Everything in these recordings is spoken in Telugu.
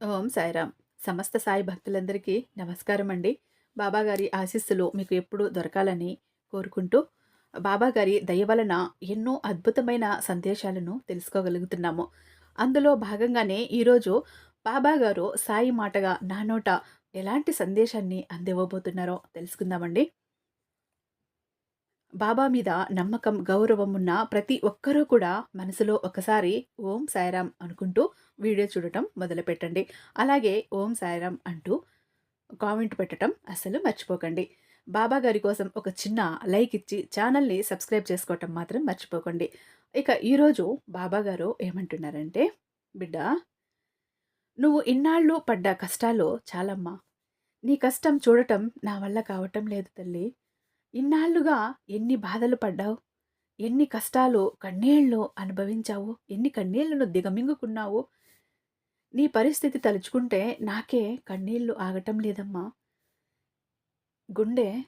ఓం సాయిరామ్. సమస్త సాయి భక్తులందరికీ నమస్కారం అండి బాబాగారి ఆశీస్సులు మీకు ఎప్పుడూ దొరకాలని కోరుకుంటూ బాబాగారి దయ వలన ఎన్నో అద్భుతమైన సందేశాలను తెలుసుకోగలుగుతున్నాము. అందులో భాగంగానే ఈరోజు బాబాగారు సాయి మాటగా నా నోట ఎలాంటి సందేశాన్ని అందివ్వబోతున్నారో తెలుసుకుందామండి. బాబా మీద నమ్మకం, గౌరవం ఉన్న ప్రతి ఒక్కరూ కూడా మనసులో ఒకసారి ఓం సాయిరామ్ అనుకుంటూ వీడియో చూడటం మొదలుపెట్టండి. అలాగే ఓం సాయిరామ్ అంటూ కామెంట్ పెట్టటం అస్సలు మర్చిపోకండి. బాబా గారి కోసం ఒక చిన్న లైక్ ఇచ్చి ఛానల్‌ని సబ్స్క్రైబ్ చేసుకోవటం మాత్రం మర్చిపోకండి. ఇక ఈరోజు బాబా గారు ఏమంటున్నారంటే, "బిడ్డా నువ్వు ఇన్నాళ్ళు పడ్డ కష్టాలు చాలమ్మా. నీ కష్టం చూడటం నా వల్ల కావటం లేదు తల్లి. ఇన్నాళ్ళుగా ఎన్ని బాధలు పడ్డావు? ఎన్ని కష్టాలు కన్నీళ్ళు అనుభవించావు? ఎన్ని కన్నీళ్ళను దిగమింగుకున్నావు? నీ పరిస్థితి తలుచుకుంటే నాకే కన్నీళ్ళు ఆగటం లేదమ్మా. గుండె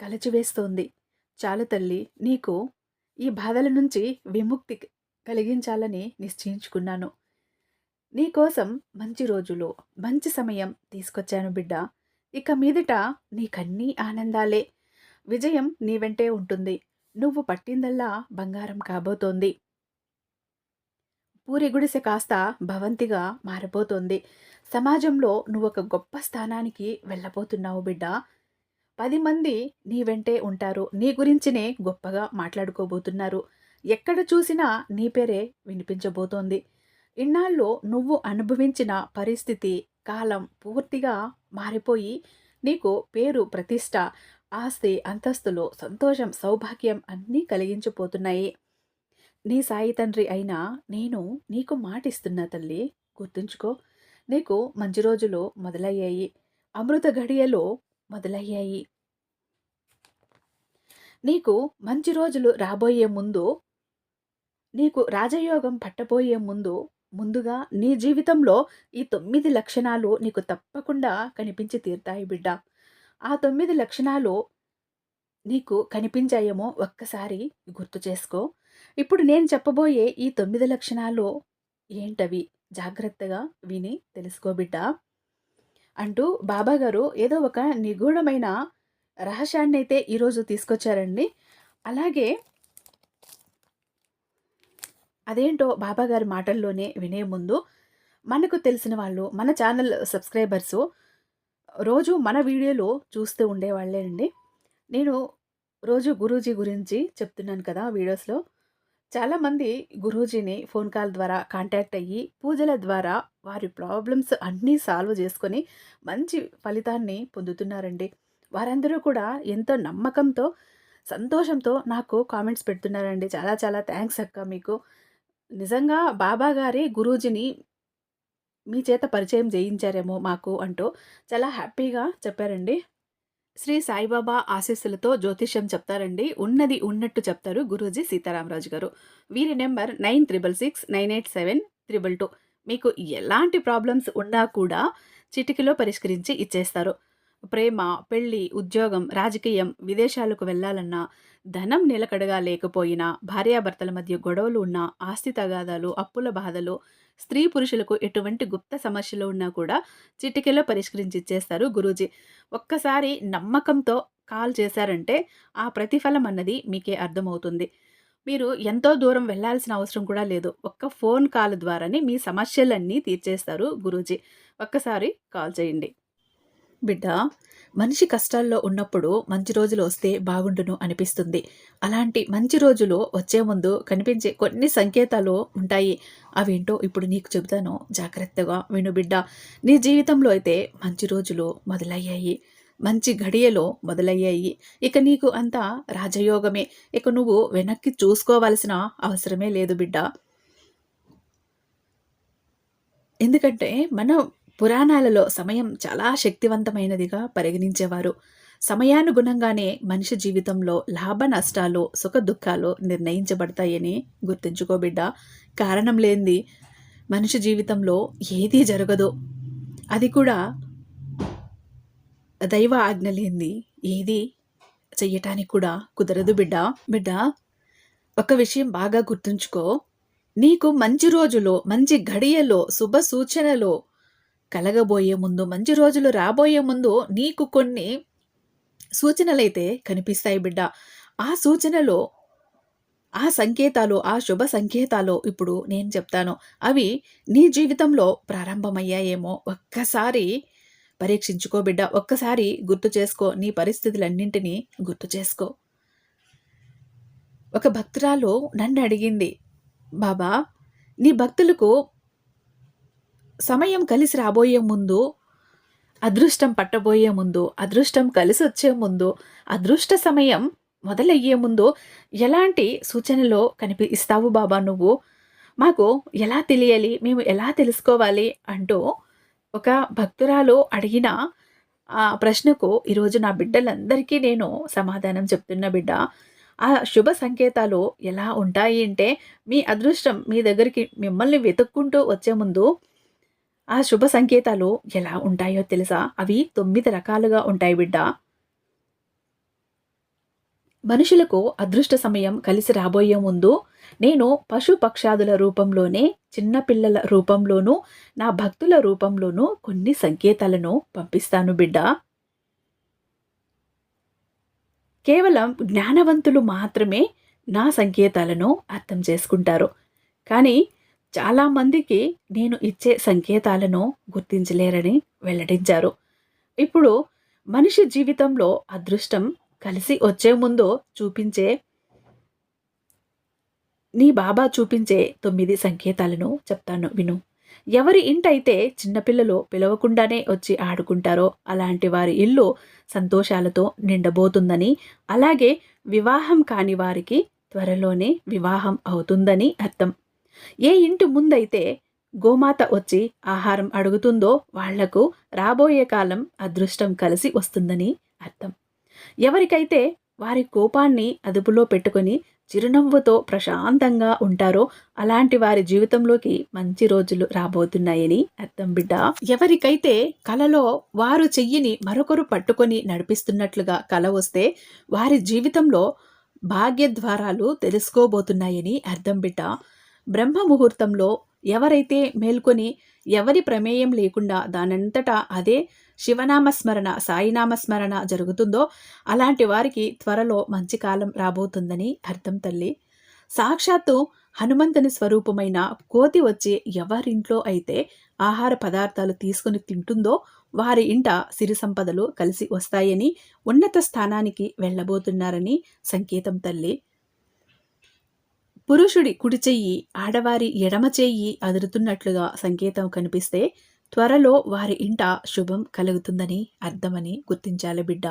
కలచివేస్తోంది. చాలు తల్లి నీకు ఈ బాధల నుంచి విముక్తి కలిగించాలని నిశ్చయించుకున్నాను. నీకోసం మంచి రోజులు మంచి సమయం తీసుకొచ్చాను బిడ్డ. ఇక మీదట నీకన్నీ ఆనందాలే. విజయం నీ వెంటే ఉంటుంది. నువ్వు పట్టిందల్లా బంగారం కాబోతోంది. పూరి గుడిసె కాస్త భవంతిగా మారిపోతోంది. సమాజంలో నువ్వు ఒక గొప్ప స్థానానికి వెళ్ళబోతున్నావు బిడ్డ. పది మంది నీ వెంటే ఉంటారు. నీ గురించినే గొప్పగా మాట్లాడుకోబోతున్నారు. ఎక్కడ చూసినా నీ పేరే వినిపించబోతోంది. ఇన్నాళ్ళు నువ్వు అనుభవించిన పరిస్థితి కాలం పూర్తిగా మారిపోయి నీకు పేరు ప్రతిష్ట ఆస్తి అంతస్తులు సంతోషం సౌభాగ్యం అన్నీ కలిగించిపోతున్నాయి. నీ సాయి తండ్రి అయినా నేను నీకు మాటిస్తున్నా తల్లి గుర్తుంచుకో నీకు మంచి రోజులు మొదలయ్యాయి. అమృత గడియలో మొదలయ్యాయి. నీకు మంచి రోజులు రాబోయే ముందు నీకు రాజయోగం పట్టబోయే ముందు ముందుగా నీ జీవితంలో ఈ తొమ్మిది లక్షణాలు నీకు తప్పకుండా కనిపించి తీరుతాయి బిడ్డ. ఆ తొమ్మిది లక్షణాలు నీకు కనిపించాయేమో ఒక్కసారి గుర్తు చేసుకో. ఇప్పుడు నేను చెప్పబోయే ఈ తొమ్మిది లక్షణాలు ఏంటవి? జాగ్రత్తగా విని తెలుసుకోబిడ్డ అంటూ బాబాగారు ఏదో ఒక నిగూఢమైన రహస్యాన్ని అయితే ఈరోజు తీసుకొచ్చారండి. అలాగే అదేంటో బాబాగారి మాటల్లోనే వినే ముందు మనకు తెలిసిన వాళ్ళు మన ఛానల్ సబ్స్క్రైబర్సు రోజు మన వీడియోలో చూస్తూ ఉండేవాళ్ళేనండి. నేను రోజు గురూజీ గురించి చెప్తున్నాను కదా వీడియోస్లో. చాలామంది గురూజీని ఫోన్ కాల్ ద్వారా కాంటాక్ట్ అయ్యి పూజల ద్వారా వారి ప్రాబ్లమ్స్ అన్నీ సాల్వ్ చేసుకొని మంచి ఫలితాన్ని పొందుతున్నారండి. వారందరూ కూడా ఎంతో నమ్మకంతో సంతోషంతో నాకు కామెంట్స్ పెడుతున్నారండి. చాలా చాలా థ్యాంక్స్ అక్క మీకు. నిజంగా బాబా గారి గురూజీని మీ చేత పరిచయం చేయించారేమో మాకు అంటూ చాలా హ్యాపీగా చెప్పారండి. శ్రీ సాయిబాబా ఆశీస్సులతో జ్యోతిష్యం చెప్తారండి. ఉన్నది ఉన్నట్టు చెప్తారు గురూజీ సీతారామరాజు గారు. వీరి number nine triple six nine eight seven triple two. మీకు ఎలాంటి ప్రాబ్లమ్స్ ఉన్నా కూడా చిటికలో పరిష్కరించి ఇచ్చేస్తారు. ప్రేమ పెళ్ళి ఉద్యోగం రాజకీయం విదేశాలకు వెళ్ళాలన్నా ధనం నిలకడగా లేకపోయినా భార్యాభర్తల మధ్య గొడవలు ఉన్నా ఆస్తి తగాదాలు అప్పుల బాధలు స్త్రీ పురుషులకు ఎటువంటి గుప్త సమస్యలు ఉన్నా కూడా చిటికెలో పరిష్కరించి ఇచ్చేస్తారు గురూజీ. ఒక్కసారి నమ్మకంతో కాల్ చేశారంటే ఆ ప్రతిఫలం అన్నది మీకే అర్థమవుతుంది. మీరు ఎంతో దూరం వెళ్ళాల్సిన అవసరం కూడా లేదు. ఒక్క ఫోన్ కాల్ ద్వారానే మీ సమస్యలన్నీ తీర్చేస్తారు గురూజీ. ఒక్కసారి కాల్ చేయండి. బిడ్డ మనిషి కష్టాల్లో ఉన్నప్పుడు మంచి రోజులు వస్తే బాగుండును అనిపిస్తుంది. అలాంటి మంచి రోజులు వచ్చే ముందు కనిపించే కొన్ని సంకేతాలు ఉంటాయి. అవేంటో ఇప్పుడు నీకు చెబుతాను. జాగ్రత్తగా విను బిడ్డ. నీ జీవితంలో అయితే మంచి రోజులు మొదలయ్యాయి. మంచి గడియలో మొదలయ్యాయి. ఇక నీకు అంతా రాజయోగమే. ఇక నువ్వు వెనక్కి చూసుకోవాల్సిన అవసరమే లేదు బిడ్డ. ఎందుకంటే మనం పురాణాలలో సమయం చాలా శక్తివంతమైనదిగా పరిగణించేవారు. సమయానుగుణంగానే మనిషి జీవితంలో లాభ నష్టాలు సుఖ దుఃఖాలు నిర్ణయించబడతాయని గుర్తుంచుకోబిడ్డ కారణం లేనిది మనిషి జీవితంలో ఏదీ జరగదు. అది కూడా దైవ ఆజ్ఞ లేనిది ఏది చెయ్యటానికి కూడా కుదరదు బిడ్డ. బిడ్డ ఒక విషయం బాగా గుర్తుంచుకో. నీకు మంచి రోజులో మంచి ఘడియలో శుభ సూచనలో కలగబోయే ముందు మంచి రోజులు రాబోయే ముందు నీకు కొన్ని సూచనలైతే కనిపిస్తాయి బిడ్డ. ఆ సూచనలో ఆ సంకేతాలు ఆ శుభ సంకేతాలు ఇప్పుడు నేను చెప్తాను. అవి నీ జీవితంలో ప్రారంభమయ్యాయేమో. ఒక్కసారి పరీక్షించుకో బిడ్డ. ఒక్కసారి గుర్తు చేసుకో. నీ పరిస్థితులన్నింటినీ గుర్తు చేసుకో. ఒక భక్తురాలు నన్ను అడిగింది బాబా నీ భక్తులకు సమయం కలిసి రాబోయే ముందు అదృష్టం పట్టబోయే ముందు అదృష్టం కలిసి వచ్చే ముందు అదృష్ట సమయం మొదలయ్యే ముందు ఎలాంటి సూచనలో కనిపి ఇస్తావు బాబా నువ్వు? మాకు ఎలా తెలియాలి? మేము ఎలా తెలుసుకోవాలి? అంటూ ఒక భక్తురాలు అడిగిన ఆ ప్రశ్నకు ఈరోజు నా బిడ్డలందరికీ నేను సమాధానం చెప్తున్న బిడ్డ ఆ శుభ సంకేతాలు ఎలా ఉంటాయి అంటే మీ అదృష్టం మీ దగ్గరికి మిమ్మల్ని వెతుక్కుంటూ వచ్చే ముందు ఆ శుభ సంకేతాలు ఎలా ఉంటాయో తెలుసా? అవి తొమ్మిది రకాలుగా ఉంటాయి బిడ్డ. మనుషులకు అదృష్ట సమయం కలిసి రాబోయే ముందు నేను పశు పక్షాదుల రూపంలోనే చిన్నపిల్లల రూపంలోనూ నా భక్తుల రూపంలోనూ కొన్ని సంకేతాలను పంపిస్తాను బిడ్డ. కేవలం జ్ఞానవంతులు మాత్రమే నా సంకేతాలను అర్థం చేసుకుంటారు. కానీ చాలామందికి నేను ఇచ్చే సంకేతాలను గుర్తించలేరని వెల్లడించారు. ఇప్పుడు మనిషి జీవితంలో అదృష్టం కలిసి వచ్చే ముందు చూపించే నీ బాబా చూపించే తొమ్మిది సంకేతాలను చెప్తాను విను. ఎవరి ఇంటైతే చిన్నపిల్లలు పిలవకుండానే వచ్చి ఆడుకుంటారో అలాంటి వారి ఇల్లు సంతోషాలతో నిండబోతుందని అలాగే వివాహం కాని వారికి త్వరలోనే వివాహం అవుతుందని అర్థం. ఏ ఇంటి ముందైతే గోమాత వచ్చి ఆహారం అడుగుతుందో వాళ్ళకు రాబోయే కాలం అదృష్టం కలిసి వస్తుందని అర్థం. ఎవరికైతే వారి కోపాన్ని అదుపులో పెట్టుకొని చిరునవ్వుతో ప్రశాంతంగా ఉంటారో అలాంటి వారి జీవితంలోకి మంచి రోజులు రాబోతున్నాయని అర్థం బిడ్డ. ఎవరికైతే కలలో వారు చెయ్యిని మరొకరు పట్టుకొని నడిపిస్తున్నట్లుగా కల వస్తే వారి జీవితంలో భాగ్యద్వారాలు తెలుసుకోబోతున్నాయని అర్థం బిడ్డ. బ్రహ్మ ముహూర్తంలో ఎవరైతే మేల్కొని ఎవరి ప్రమేయం లేకుండా దానంతటా అదే శివనామస్మరణ సాయినామస్మరణ జరుగుతుందో అలాంటి వారికి త్వరలో మంచి కాలం రాబోతుందని అర్థం తల్లి. సాక్షాత్తు హనుమంతుని స్వరూపమైన కోతి వచ్చి ఎవరింట్లో అయితే ఆహార పదార్థాలు తీసుకుని తింటుందో వారి ఇంట సిరి సంపదలు కలిసి వస్తాయని ఉన్నత స్థానానికి వెళ్ళబోతున్నారని సంకేతం తల్లి. పురుషుడి కుడి చెయ్యి ఆడవారి ఎడమ చెయ్యి అదురుతున్నట్లుగా సంకేతం కనిపిస్తే త్వరలో వారి ఇంట శుభం కలుగుతుందని అర్థమని గుర్తించాలి బిడ్డ.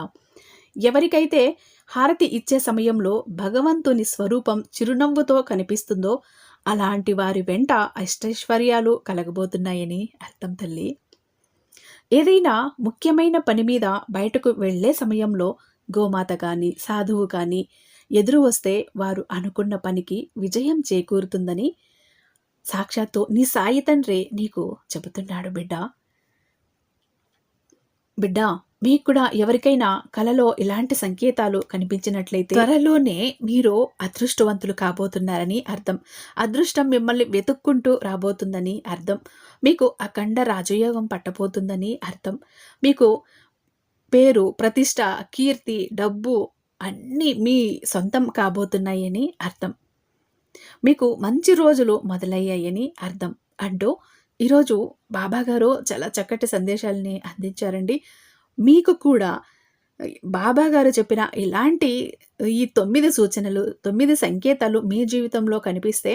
ఎవరికైతే హారతి ఇచ్చే సమయంలో భగవంతుని స్వరూపం చిరునవ్వుతో కనిపిస్తుందో అలాంటి వారి వెంట అష్టైశ్వర్యాలు కలగబోతున్నాయని అర్థం తల్లి. ఏదైనా ముఖ్యమైన పని మీద బయటకు వెళ్ళే సమయంలో గోమాత కానీ సాధువు కానీ ఎదురు వస్తే వారు అనుకున్న పనికి విజయం చేకూరుతుందని సాక్షాత్తు నీ సాయి తండ్రి నీకు చెబుతున్నాడు బిడ్డ. బిడ్డ మీకు కూడా ఎవరికైనా కలలో ఇలాంటి సంకేతాలు కనిపించినట్లయితే త్వరలోనే మీరు అదృష్టవంతులు కాబోతున్నారని అర్థం. అదృష్టం మిమ్మల్ని వెతుక్కుంటూ రాబోతుందని అర్థం. మీకు అఖండ రాజయోగం పట్టబోతుందని అర్థం. మీకు పేరు ప్రతిష్ట కీర్తి డబ్బు అన్నీ మీ సొంతం కాబోతున్నాయని అర్థం. మీకు మంచి రోజులు మొదలయ్యాయని అర్థం. అంటూ ఈరోజు బాబాగారు చాలా చక్కటి సందేశాలని అందించారండి. మీకు కూడా బాబా గారు చెప్పిన ఇలాంటి ఈ తొమ్మిది సూచనలు తొమ్మిది సంకేతాలు మీ జీవితంలో కనిపిస్తే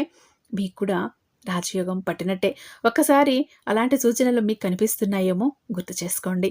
మీకు కూడా రాజయోగం పట్టినట్టే. ఒక్కసారి అలాంటి సూచనలు మీకు కనిపిస్తున్నాయేమో గుర్తు చేసుకోండి.